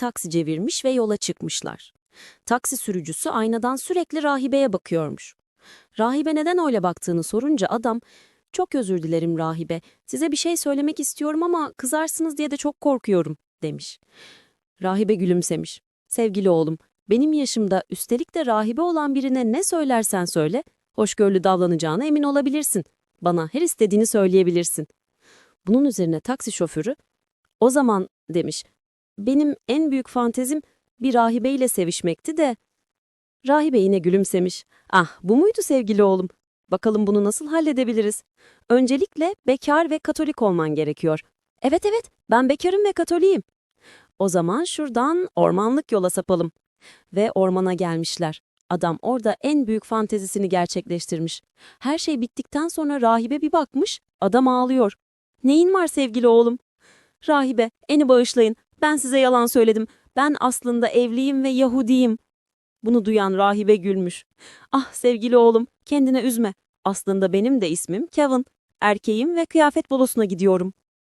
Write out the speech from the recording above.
taksi çevirmiş ve yola çıkmışlar. Taksi sürücüsü aynadan sürekli rahibeye bakıyormuş. Rahibe neden öyle baktığını sorunca adam, ''Çok özür dilerim rahibe, size bir şey söylemek istiyorum ama kızarsınız diye de çok korkuyorum.'' demiş. Rahibe gülümsemiş. ''Sevgili oğlum, benim yaşımda üstelik de rahibe olan birine ne söylersen söyle, hoşgörülü davranacağına emin olabilirsin. Bana her istediğini söyleyebilirsin.'' Bunun üzerine taksi şoförü, ''O zaman'' demiş, ''benim en büyük fantezim bir rahibeyle sevişmekti de.'' Rahibe yine gülümsemiş. ''Ah, bu muydu sevgili oğlum? Bakalım bunu nasıl halledebiliriz? Öncelikle bekar ve katolik olman gerekiyor. Evet evet, ben bekarım ve katoliyim. O zaman şuradan ormanlık yola sapalım. Ve ormana gelmişler. Adam orada en büyük fantezisini gerçekleştirmiş. Her şey bittikten sonra rahibe bir bakmış, adam ağlıyor. Neyin var sevgili oğlum? Rahibe, eni bağışlayın. Ben size yalan söyledim. Ben aslında evliyim ve Yahudiyim. Bunu duyan rahibe gülmüş. Ah sevgili oğlum, kendine üzme. Aslında benim de ismim Kevin. Erkeğim ve kıyafet bolosuna gidiyorum.